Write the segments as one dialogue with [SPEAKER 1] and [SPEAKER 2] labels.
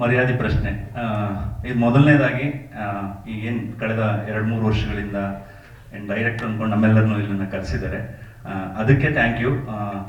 [SPEAKER 1] ಮರ್ಯಾದೆ ಪ್ರಶ್ನೆ. ಇದು ಮೊದಲನೇದಾಗಿ ಈಗೇನು ಕಳೆದ ಎರಡು ಮೂರು ವರ್ಷಗಳಿಂದ ಡೈರೆಕ್ಟ್ ಅಂದ್ಕೊಂಡು ನಮ್ಮೆಲ್ಲರನ್ನು ಇಲ್ಲಿನ ಕರೆಸಿದ್ದಾರೆ. ಅದಕ್ಕೆ ಥ್ಯಾಂಕ್ ಯು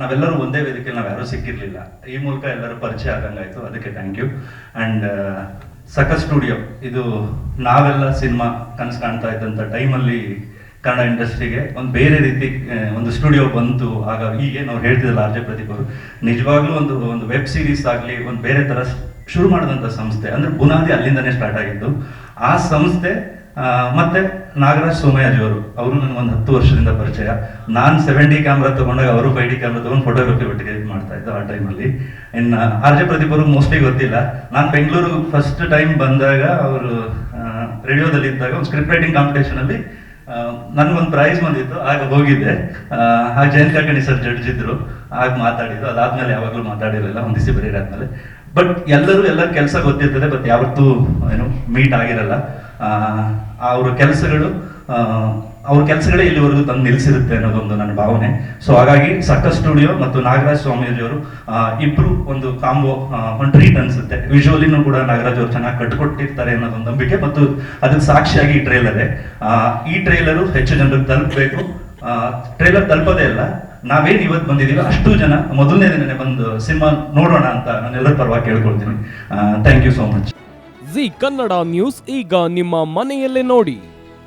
[SPEAKER 1] ನಾವೆಲ್ಲರೂ ಒಂದೇ ವೇದಿಕೆಯಲ್ಲಿ ನಾವು ಯಾರೂ ಸಿಕ್ಕಿರಲಿಲ್ಲ. ಈ ಮೂಲಕ ಎಲ್ಲರೂ ಪರಿಚಯ ಆದಂಗಾಯ್ತು. ಅದಕ್ಕೆ ಥ್ಯಾಂಕ್ ಯು ಆ್ಯಂಡ್ ಸಕ ಸ್ಟುಡಿಯೋ ಇದು ನಾವೆಲ್ಲ ಸಿನಿಮಾ ಕನಸು ಕಾಣ್ತಾ ಇದ್ದಂಥ ಟೈಮಲ್ಲಿ ಕನ್ನಡ ಇಂಡಸ್ಟ್ರಿಗೆ ಒಂದು ಬೇರೆ ರೀತಿ ಒಂದು ಸ್ಟುಡಿಯೋ ಬಂತು. ಆಗ ಹೀಗೆ ನಾವು ಹೇಳ್ತಿದ್ದಲ್ಲ ಆರ್ ಜೆ ಪ್ರದೀಪ್ ಅವರು, ನಿಜವಾಗ್ಲೂ ಒಂದು ಒಂದು ವೆಬ್ ಸೀರೀಸ್ ಆಗಲಿ, ಒಂದು ಬೇರೆ ಥರ ಶುರು ಮಾಡಿದಂಥ ಸಂಸ್ಥೆ, ಅಂದ್ರೆ ಬುನಾದಿ ಅಲ್ಲಿಂದನೇ ಸ್ಟಾರ್ಟ್ ಆಗಿದ್ದು. ಆ ಸಂಸ್ಥೆ ಮತ್ತೆ ನಾಗರಾಜ್ ಸೋಮಯಾಜಿ ಅವರು ಅವರು ನನಗೆ ಒಂದು ಹತ್ತು ವರ್ಷದಿಂದ ಪರಿಚಯ. ನಾನು ಸೆವೆನ್ ಡಿ ಕ್ಯಾಮ್ರಾ ತೊಗೊಂಡಾಗ ಅವರು ಫೈವ್ ಡಿ ಕ್ಯಾಮ್ರಾ ತೊಗೊಂಡು ಫೋಟೋಗ್ರಫಿ ಒಟ್ಟಿಗೆ ಮಾಡ್ತಾ ಇದ್ದು ಆ ಟೈಮಲ್ಲಿ ಇನ್ನು ಆರ್ ಜೆ ಪ್ರದೀಪ್ ಅವರು ಮೋಸ್ಟ್ಲಿ ಗೊತ್ತಿಲ್ಲ. ನಾನು ಬೆಂಗಳೂರು ಫಸ್ಟ್ ಟೈಮ್ ಬಂದಾಗ ಅವರು ರೇಡಿಯೋದಲ್ಲಿ ಇದ್ದಾಗ ಒಂದು ಸ್ಕ್ರಿಪ್ಟ್ ರೈಟಿಂಗ್ ಕಾಂಪಿಟೇಷನ್ ಅಲ್ಲಿ ನನಗೊಂದು ಪ್ರೈಸ್ ಬಂದಿತ್ತು ಆಗ ಹೋಗಿದ್ದೆ. ಆ, ಜಯಂತ್ ಕಾಕಣಿ ಸರ್ ಜಡ್ಜ್ ಇದ್ರು ಆಗ ಮಾತಾಡಿದ್ರು. ಅದಾದ್ಮೇಲೆ ಯಾವಾಗಲೂ ಮಾತಾಡಿರಲಿಲ್ಲ ಹೊಂದಿಸಿ ಬರೀರಿ ಆದ್ಮೇಲೆ ಬಟ್ ಎಲ್ಲರೂ ಎಲ್ಲ ಕೆಲಸ ಗೊತ್ತಿರ್ತದೆ ಬಟ್ ಯಾವತ್ತೂ ಏನು ಮೀಟ್ ಆಗಿರಲ್ಲ. ಅವ್ರ ಕೆಲಸಗಳು ಅವ್ರ ಕೆಲಸಗಳೇ ಇಲ್ಲಿವರೆಗೂ ತಂದು ನಿಲ್ಲಿಸಿರುತ್ತೆ ಅನ್ನೋದೊಂದು ನನ್ನ ಭಾವನೆ. ಸೊ ಹಾಗಾಗಿ ಸಕ್ಕ ಸ್ಟುಡಿಯೋ ಮತ್ತು ನಾಗರಾಜ್ ಸ್ವಾಮೀಜಿಯವರು ಇಬ್ಬರು ಒಂದು ಕಾಂಬೋ ಟ್ರೀಟ್ ಅನ್ಸುತ್ತೆ. ವಿಜುವಲಿನೂ ಕೂಡ ನಾಗರಾಜ್ ಅವರು ಚೆನ್ನಾಗಿ ಕಟ್ಕೊಟ್ಟಿರ್ತಾರೆ ಅನ್ನೋದೊಂದು ನಂಬಿಕೆ ಮತ್ತು ಅದಕ್ಕೆ ಸಾಕ್ಷಿಯಾಗಿ ಈ ಟ್ರೈಲರೇ ಈ ಟ್ರೈಲರು ಹೆಚ್ಚು ಜನರಿಗೆ ತಲುಪಬೇಕು. ಟ್ರೈಲರ್ ತಲುಪದೇ ಇಲ್ಲ ನಾವೇನು ಇವತ್ತು ಬಂದಿದ್ದೀವಿ ಅಷ್ಟು ಜನ ಮೊದಲನೇ ದಿನನೇ ಬಂದು ಸಿನಿಮಾ ನೋಡೋಣ ಅಂತ ನಾನೆಲ್ಲರ ಪರವಾಗಿ ಕೇಳ್ಕೊಳ್ತೀನಿ. Thank you so much
[SPEAKER 2] Zee Kannada news ಈಗ ನಿಮ್ಮ ಮನೆಯಲ್ಲೇ ನೋಡಿ.